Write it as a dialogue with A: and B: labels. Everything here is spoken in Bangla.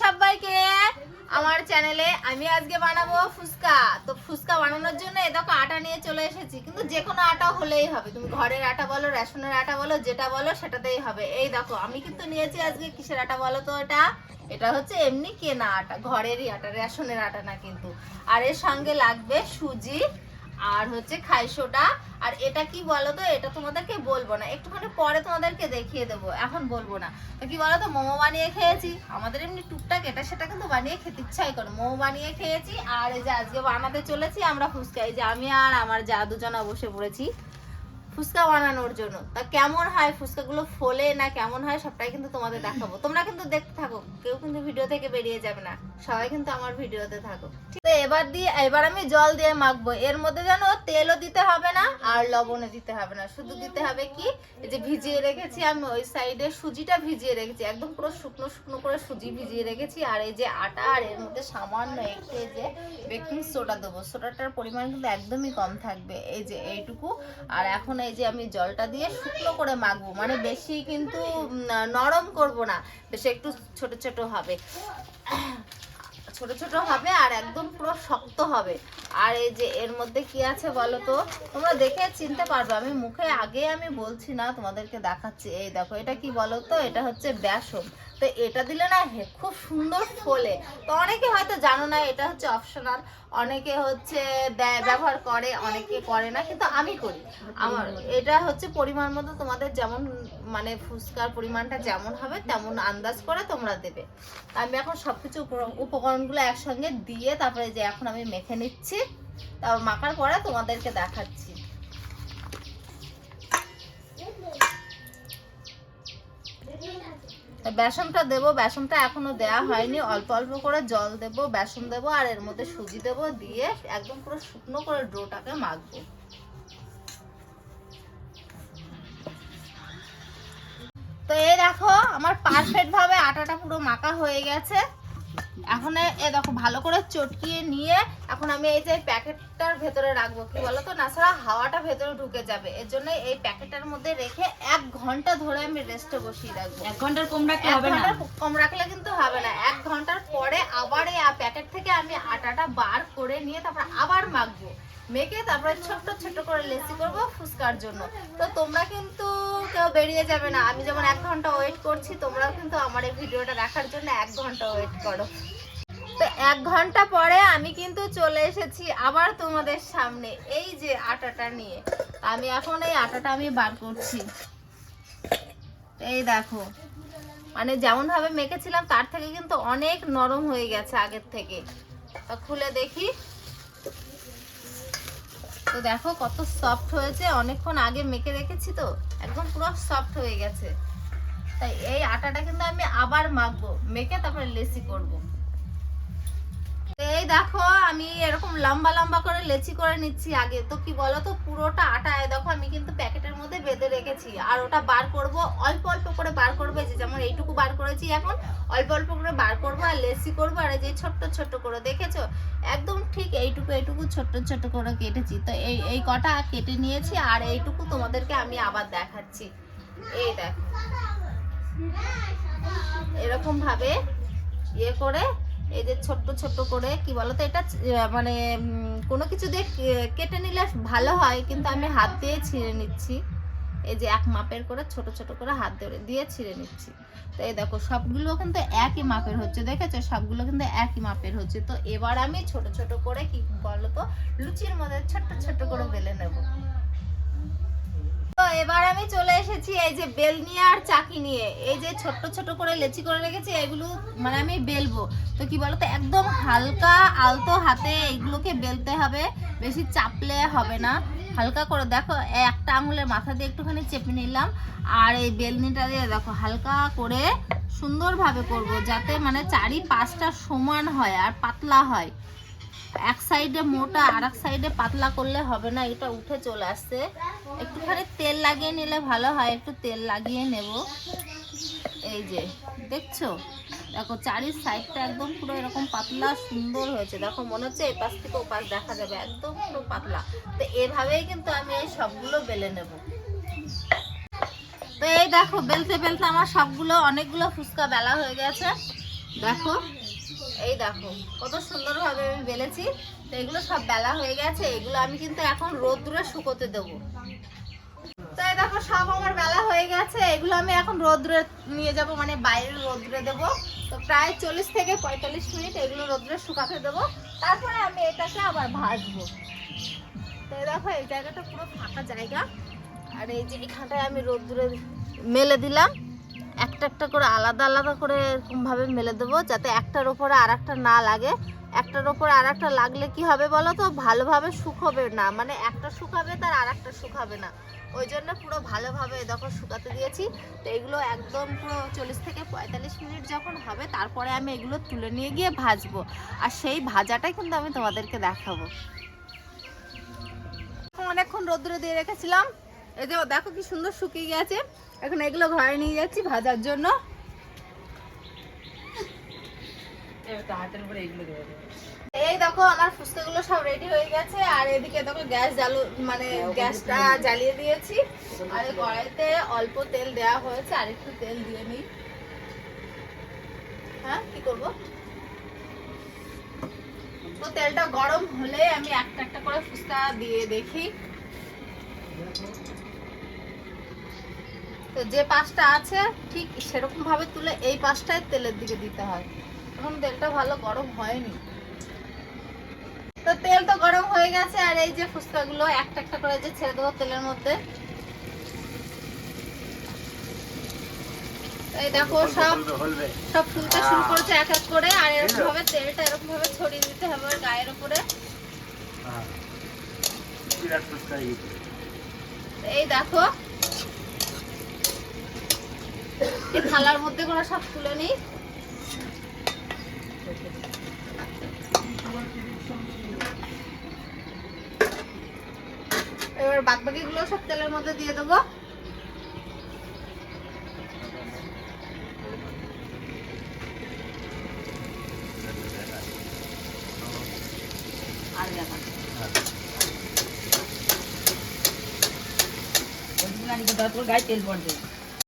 A: সবাইকে আমার চ্যানেলে আমি আজকে বানাবো ফুচকা। তো ফুচকা বানানোর দেখো আটা নিয়ে চলে এসেছি, কিন্তু যে কোনো আটা হলেই হবে। তুমি ঘরের আটা বলো, রেশনের আটা বলো, যেটা বলো, সেটাতেই হবে। এই দেখো, আমি কিন্তু নিয়েছি আজকে কিসের আটা বলো তো এটা? এটা হচ্ছে এমনি কেনা আটা, ঘরেরই আটা, রেশনের আটা না কিন্তু। আর এর সঙ্গে লাগবে সুজি, আর হচ্ছে খাই সোডা আর এটা কি বলো তো এটা তোমাদেরকে বলব না। একটুখানি পরে তোমাদেরকে দেখিয়ে দেবো। এখন বলব না। তো কি বলো তো মোমো বানিয়ে খেয়েছি। আমাদের এমনি টুকটাক এটা সেটা কিন্তু বানিয়ে খেতে ইচ্ছাই করে মোমো বানিয়ে খেয়েছি। আর এই যে আজকে বানাতে চলেছি আমরা ফুচকা। যে আমি আর আমার যা দুজনা বসে পড়েছি। ফুচকা বানানোর জন্য। তা কেমন হয়? ফুচকাগুলো ফোলে না কেমন হয়? সবটাই কিন্তু তোমাদের দেখাবো। তোমরা কিন্তু দেখতে থাকো। কেউ কিন্তু ভিডিও থেকে বেরিয়ে যাবে না। সবাই কিন্তু আমার ভিডিওতে থাকো। তো এবার দিয়ে, এবার আমি জল দিয়ে মাখবো। এর মধ্যে যেন তেলও দিতে হবে না আর লবণও দিতে হবে না। শুধু দিতে হবে কি? এই যে ভিজিয়ে রেখেছি আমি ওই সাইডে সুজিটা ভিজিয়ে রেখেছি। একদম পুরো শুকনো শুকনো করে সুজি ভিজিয়ে রেখেছি। আর এই যে আটা আর এর মধ্যে সামান্য একটু এই যে বেকিং সোডা দেবো। সোডাটার পরিমাণ কিন্তু একদমই কম থাকবে। এই যে এইটুকু। আর এখন এই যে আমি জলটা দিয়ে শুকনো করে মাখবো। মানে বেশি কিন্তু নরম করব না। বেশি একটু ছোট ছোট হবে। ছোট ছোট হবে আর একদম পুরো শক্ত হবে। আর এই যে এর মধ্যে কি আছে বলো তো? তোমরা দেখে চিনতে পারবে। আমি মুখে আগে আমি বলছি না, তোমাদেরকে দেখাচ্ছি। এই দেখো, এটা কি বলো তো? এটা হচ্ছে বেসন। তো এটা দিলে না খুব সুন্দর ফোলে। তো অনেকে হয়তো জানো না, এটা হচ্ছে অপশনাল। অনেকে হচ্ছে ব্যবহার করে, অনেকে করে না, কিন্তু আমি করি। আমার, এটা হচ্ছে পরিমাণ মতো তোমাদের যেমন মানে ফুচকার পরিমাণটা যেমন হবে, তেমন আন্দাজ করে তোমরা দেবে। আমি এখন সবকিছু উপ- উপকরণগুলো একসঙ্গে দিয়ে তারপরে যে এখন আমি মেখে নিচ্ছি তারপর মাখার পরে তোমাদেরকে দেখাচ্ছি। তা বেসনটা দেবো, বেসনটা এখনও দেয়া হয়নি। অল্প অল্প করে জল দেব, বেসন দেবো, আর এর মধ্যে সুজি দেব, দিয়ে একদম পুরো শুকনো করে ডোটাকে মাখবো। তো এই দেখো, আমার পারফেক্ট ভাবে আটাটা পুরো মাখা হয়ে গেছে। এখন এ- দেখো ভালো করে চটকিয়ে নিয়ে এখন আমি এই যে প্যাকেটটার ভেতরে রাখব। কি বলো তো না ছাড়া হাওয়াটা ভেতরে ঢুকে যাবে। এর জন্য এই প্যাকেটটার মধ্যে রেখে এক ঘণ্টা ধরে আমি রেস্টে বসিয়ে রাখব।
B: এক ঘণ্টার কম রাখলে হবে না?
A: কম রাখলে কিন্তু হবে না। এক ঘণ্টার পরে আবার এই প্যাকেট থেকে আমি আটাটা বার করে নিয়ে তারপর আবার মাখবো। মেখে তারপরে ছোট্ট ছোট্ট করে লেসি করব ফুচকার জন্য। তো তোমরা কিন্তু কেউ বেরিয়ে যাবে না। আমি যেমন এক ঘণ্টা ওয়েট করছি তোমরাও কিন্তু আমার এই ভিডিওটা দেখার জন্য এক ঘণ্টা ওয়েট করো। তো এক ঘণ্টা পরে আমি কিন্তু চলে এসেছি আবার তোমাদের সামনে। এই যে আটাটা নিয়ে। আমি এখন এই আটাটা আমি বার করছি। এই দেখো। মানে যেমন ভাবে মেখেছিলাম, তার থেকে কিন্তু অনেক নরম হয়ে গেছে আগের থেকে। তা খুলে দেখি। তো দেখো কত সফট হয়েছে। অনেকক্ষণ আগে মেখে রেখেছি তো। একদম পুরো সফট হয়ে গেছে। তাই এই আটাটা কিন্তু আমি আবার মাখবো। মেখে তারপরে লেসি করব। এই দেখো, আমি এরকম লম্বা লম্বা করে লেচি করে নিচ্ছি আগে। তো কি বলো তো পুরোটা আটা, এই দেখো, আমি কিন্তু প্যাকেটের মধ্যে বেঁধে রেখেছি। আর ওটা বার করব, অল্প অল্প করে বার করবে, যে যেমন এইটুকু বার করেছি এখন, অল্প অল্প করে বার করব আর লেচি করব আর যে ছোট্ট ছোট্ট করে, দেখেছ? একদম ঠিক এইটুকু এইটুকু ছোট্ট ছোট্ট করে কেটেছি। তো এই এই কটা কেটে নিয়েছি আর এইটুকু তোমাদেরকে আমি আবার দেখাচ্ছি। এই দেখো। এরকম ভাবে ইয়ে করে এই যে ছোট্ট ছোট্ট করে, কি বলতো, এটা মানে কোনো কিছু দিয়ে কেটে নিলে ভালো হয়, কিন্তু আমি হাত দিয়ে ছিঁড়ে নিচ্ছি। এই যে এক মাপের করে ছোট ছোট করে হাত ধরে দিয়ে ছিঁড়ে নিচ্ছি। তো এই দেখো, সবগুলো কিন্তু একই মাপের হচ্ছে, দেখেছ? সবগুলো কিন্তু একই মাপের হচ্ছে। তো এবার আমি ছোট ছোট করে, কি বলতো, লুচির মধ্যে ছোট্ট ছোট্ট করে বেলে নেব। এবার আমি চলে এসেছি এই যে বেল নিয়ে আর চাকি নিয়ে। এই যে ছোট্ট ছোট করে লেচি করে রেখেছি, এগুলো মানে আমি বেলবো। তো কি বলতো, একদম হালকা আলতো হাতে এগুলোকে বেলতে হবে, বেশি চাপলে হবে না। হালকা করে দেখো, একটা আঙুলের মাথা দিয়ে একটুখানি চেপে নিলাম, আর এই বেলনিটা দিয়ে দেখো, হালকা করে সুন্দরভাবে করব, যাতে মানে চারি পাঁচটা সমান হয় আর পাতলা হয়। এক সাইডে মোটা আর এক সাইডে পাতলা করলে হবে না, এটা উঠে চলে আসছে। একটুখানি তেল লাগিয়ে নিলে ভালো হয়, একটু তেল লাগিয়ে নেব। এই যে, দেখছ? দেখো চারি সাইডটা একদম পুরো এরকম পাতলা, সুন্দর হয়েছে। দেখো, মনে হচ্ছে এই পাশ থেকে ও পাশ দেখা যাবে, একদম পুরো পাতলা। তো এভাবেই কিন্তু আমি এই সবগুলো বেলে নেব। তো এই দেখো, বেলতে বেলতে আমার সবগুলো, অনেকগুলো ফুচকা বেলা হয়ে গেছে। দেখো এই দেখো, কত সুন্দরভাবে আমি বেলেছি। তো এগুলো সব বেলা হয়ে গেছে, এগুলো আমি কিন্তু এখন রোদ্দুরে শুকোতে দেবো। তো এই দেখো, সব আমার বেলা হয়ে গেছে, এগুলো আমি এখন রোদ্রে নিয়ে যাব মানে বাইরে রোদ্রে দেবো। তো প্রায় চল্লিশ থেকে পঁয়তাল্লিশ মিনিট এগুলো রোদ্রে শুকাতে দেবো। তারপরে আমি এটাকে আবার ভাজবো। তো এই দেখো, এই জায়গাটা পুরো ফাঁকা জায়গা। আর এই যে এখানটায় আমি রোদ্রে মেলে দিলাম। একটা একটা করে আলাদা আলাদা করে এরকমভাবে মেলে দেবো, যাতে একটার ওপরে আর একটা না লাগে। একটার ওপরে আর একটা লাগলে কি হবে বলো তো? ভালোভাবে শুকাবে না। মানে একটা শুকাবে তার আর একটা শুকাবে না। ওই জন্য পুরো ভালোভাবে দেখো শুকাতে দিয়েছি। তো এগুলো একদম পুরো চল্লিশ থেকে পঁয়তাল্লিশ মিনিট যখন হবে, তারপরে আমি এগুলো তুলে নিয়ে গিয়ে ভাজবো। আর সেই ভাজাটাই কিন্তু আমি তোমাদেরকে দেখাবো। অনেকক্ষণ রোদ্রে দিয়ে রেখেছিলাম। যে দেখো কি সুন্দর শুকিয়ে গেছে। এখন এগুলো ঘরে নিয়ে যাচ্ছি ভাজার জন্য। এই দেখো আমার ফুচকাগুলো সব রেডি হয়ে গেছে। আর এদিকে দেখো গ্যাস জ্বালো মানে গ্যাসটা জ্বালিয়ে দিয়েছি। আর কড়াইতে অল্প তেল দেওয়া হয়েছে আর একটু তেল দিয়ে নিই। হ্যাঁ কি করব? তো তেলটা গরম হলে আমি একটা একটা করে ফুচকা দিয়ে দেখি। তো যে পাশটা আছে ঠিক সেরকম ভাবে তুলে এই পাশটায় তেলের দিকে দিতে হয়। এখন তেলটা ভালো গরম হয়নি। তো তেল তো গরম হয়ে গেছে আর এই যে ফুচকাগুলো একটা একটা করে যে ছেড়ে দেবো তেলের মধ্যে। এই দেখো সব সব ফুলতে শুরু করেছে এক এক করে আর এরকম ভাবে তেলটা এরকম ভাবে ছড়িয়ে দিতে হবে গায়ের উপরে। এই দেখো থালার মধ্যে করে সব তুলে নিই। এবার বাদগুলো সব তেলের মধ্যে দিয়ে দেবো।
B: গায়ে তেল পড়বে?